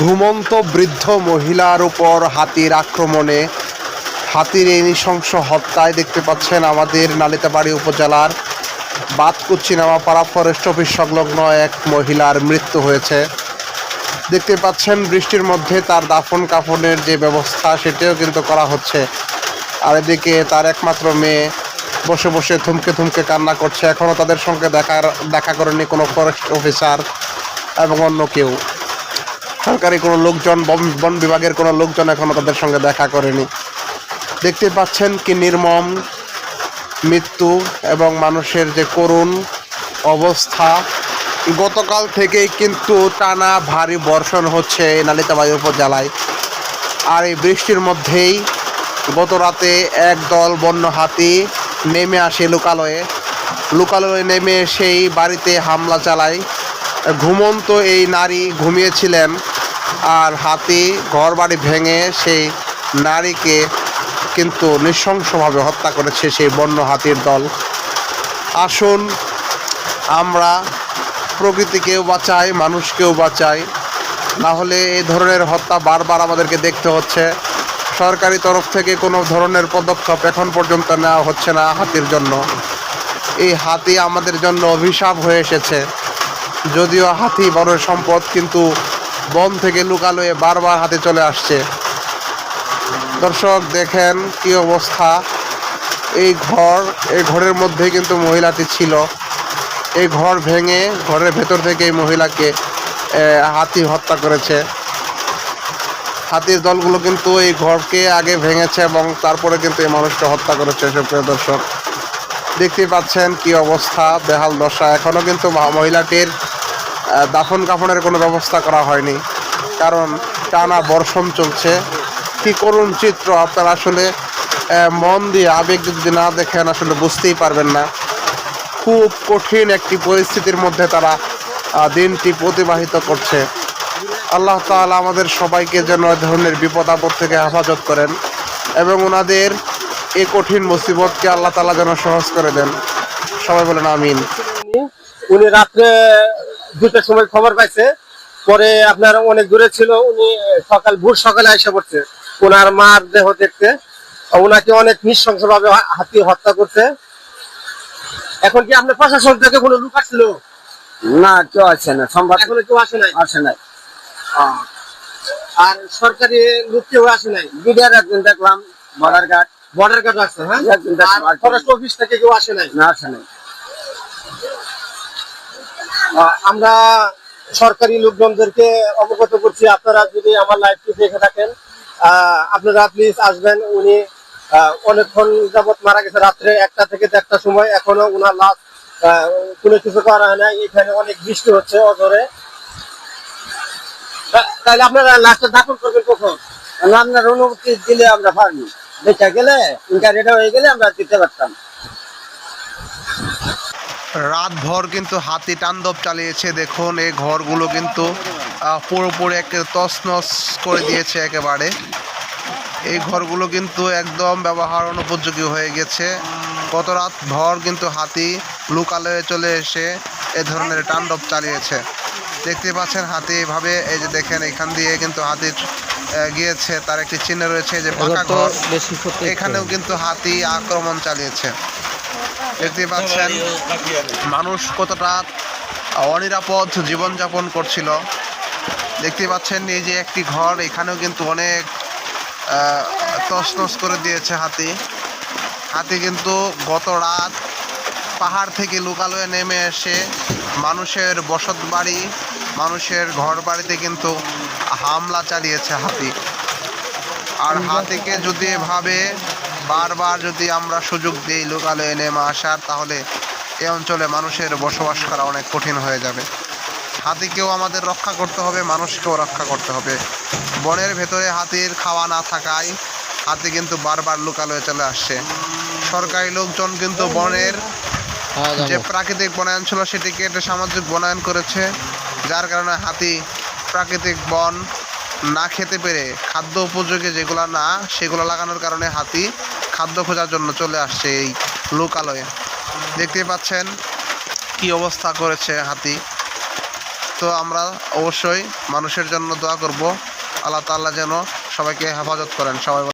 ঘুমন্ত বৃদ্ধ মহিলার উপর হাতির আক্রমণে হাতির এই নৃশংস হত্যায় দেখতে পাচ্ছেন আমাদের নালিতাবাড়ি উপজেলার বাতকুচি নামাপাড়া ফরেস্ট অফিস সংলগ্ন এক মহিলার মৃত্যু হয়েছে। দেখতে পাচ্ছেন বৃষ্টির মধ্যে তার দাফন কাফনের যে ব্যবস্থা, সেটিও কিন্তু করা হচ্ছে। আর এদিকে তার একমাত্র মেয়ে বসে বসে থমকে থমকে কান্না করছে। এখনও তাদের সঙ্গে দেখার দেখা করেনি কোনো ফরেস্ট অফিসার এবং অন্য কেউ। সরকারি কোনো লোকজন, বন বিভাগের কোনো লোকজন এখনও তাদের সঙ্গে দেখা করেনি। দেখতে পাচ্ছেন কি নির্মম, মৃত্যু এবং মানুষের যে করুণ অবস্থা। গতকাল থেকেই কিন্তু টানা ভারী বর্ষণ হচ্ছে এই নালিতাবাড়ি উপজেলায়। আর এই বৃষ্টির মধ্যেই গত রাতে একদল বন্য হাতি নেমে আসে লোকালয়ে। লোকালয়ে নেমে সেই বাড়িতে হামলা চালায়। ঘুমন্ত এই নারী ঘুমিয়েছিলেন আর হাতি ঘর বাড়ি ভেঙে সেই নারীকে কিন্তু নৃশংসভাবে হত্যা করেছে সেই বন্য হাতির দল। আসুন, আমরা প্রকৃতিকেও বাঁচাই, মানুষকেও বাঁচাই। না হলে এই ধরনের হত্যা বারবার আমাদেরকে দেখতে হচ্ছে। সরকারি তরফ থেকে কোনো ধরনের পদক্ষেপ এখন পর্যন্ত নেওয়া হচ্ছে না হাতির জন্য। এই হাতি আমাদের জন্য অভিশাপ হয়ে এসেছে। যদিও হাতি বড় সম্পদ, কিন্তু বন থেকে লুকালয়ে বারবার হাতে চলে আসছে। দর্শক, দেখেন কি অবস্থা। এই ঘর, এই ঘরের মধ্যে কিন্তু মহিলাটি ছিল। এই ঘর ভেঙে, ঘরের ভেতর থেকে এই মহিলাকে হাতি হত্যা করেছে। হাতির দলগুলো কিন্তু এই ঘরকে আগে ভেঙেছে এবং তারপরে কিন্তু এই মানুষকে হত্যা করেছে, সুপ্রিয় দর্শক। দেখতে পাচ্ছেন কি অবস্থা, বেহাল দশা। এখনও কিন্তু মহিলাটির দাফন কাফনের কোনো ব্যবস্থা করা হয়নি। কারণ টানা বর্ষণ চলছে। কি করুণ চিত্র আপনারা আসলে মন দিয়ে আবেগ যদি না দেখেন, আসলে বুঝতেই পারবেন না। খুব কঠিন একটি পরিস্থিতির মধ্যে তারা দিনটি অতিবাহিত করছে। আল্লাহ তাআলা আমাদের সবাইকে যেন এ ধরনের বিপদ আপদ থেকে হেফাজত করেন এবং ওনাদের এই কঠিন মুসিবতকে আল্লাহ তাআলা যেন সহজ করে দেন। সবাই বলেন আমিন। উনি রাত্রে দুটার সময় খবর পাইছে। পরে আপনার অনেক দূরে ছিল উনি সকাল ভোর সকালে এসে পড়ছে। ওনার মার দেহ দেখতে। ওনাকে অনেক নৃশংস ভাবে হাতি হত্যা করছে। এখন কি আপনার প্রশাসন থেকে কোনো লোক আসছিল? না কেউ আসে না। সংবাদ এখনও কেউ আসে নাই? আসে নাই। আর সরকারি লোক কেউ আসে নাই? বিডিআর একদিন দেখলাম বর্ডার গার্ড। বর্ডার গার্ড আছে হ্যাঁ? ফরেস্ট অফিস থেকে কেউ আসে নাই? না আসে নাই। আমরা সরকারি লোকজনদেরকে অবগত করছি। আপনারা যদি আমার লাইভটি দেখে থাকেন আপনারা প্লিজ আসবেন। উনি অনেকক্ষণ যাবত মারা গেছে রাত্রে একটা থেকে দেড়টার সময়। এখনও উনার লাশ কোনো কিছু করা হয় না এখানে অনেক বৃষ্টি হচ্ছে অজরে তাহলে আপনারা লাশটা দাফন করবেন কখন? আপনার অনুমতি দিলে আমরা পারব। বেঁচে গেলে ইনকারিটা হয়ে গেলে আমরা দিতে পারতাম। রাতভর কিন্তু হাতি তাণ্ডব চালিয়েছে। দেখুন এই ঘরগুলো কিন্তু পুরোপুরি একে তছনছ করে দিয়েছে একেবারে। এই ঘরগুলো কিন্তু একদম ব্যবহার অনুপযোগী হয়ে গেছে। গত রাত ভর কিন্তু হাতি লুকালয়ে চলে এসে এ ধরনের তাণ্ডব চালিয়েছে। দেখতে পাচ্ছেন হাতি এভাবে এই যে দেখেন এখান দিয়ে কিন্তু হাতি গিয়েছে। তার একটি চিহ্ন রয়েছে যে পাকা ঘর। এখানেও কিন্তু হাতি আক্রমণ চালিয়েছে। দেখতে পাচ্ছেন, মানুষ কতটা অনিরাপদ জীবনযাপন করছিল। দেখতে পাচ্ছেন, এই যে একটি ঘর, এখানেও কিন্তু অনেক তছনছ করে দিয়েছে হাতি। হাতি কিন্তু গত রাত পাহাড় থেকে লোকালয়ে নেমে এসে মানুষের বসত বাড়ি মানুষের ঘর বাড়িতে কিন্তু হামলা চালিয়েছে হাতি। আর হাতিকে যদি এভাবে বারবার যদি আমরা সুযোগ দিই লোকালয়ে নেমে আসার তাহলে এই অঞ্চলে মানুষের বসবাস করা অনেক কঠিন হয়ে যাবে। হাতিকেও আমাদের রক্ষা করতে হবে মানুষকেও রক্ষা করতে হবে। বনের ভেতরে হাতির খাওয়া না থাকায় হাতি কিন্তু বারবার লোকালয়ে চলে আসছে। সরকারি লোকজন কিন্তু বনের যে প্রাকৃতিক বনায়ন ছিল সেটিকে কেটে সামাজিক বনায়ন করেছে যার কারণে হাতি প্রাকৃতিক বন না খেতে পেরে খাদ্য উপযোগী যেগুলো না সেগুলো লাগানোর কারণে হাতি খাদ্য খোঁজার জন্য চলে আসছে এই লোকালয়ে। দেখতে পাচ্ছেন কি অবস্থা করেছে হাতি। তো আমরা অবশ্যই মানুষের জন্য দোয়া করব। আল্লাহ তাল্লাহ যেন সবাইকে হেফাজত করেন। সবাই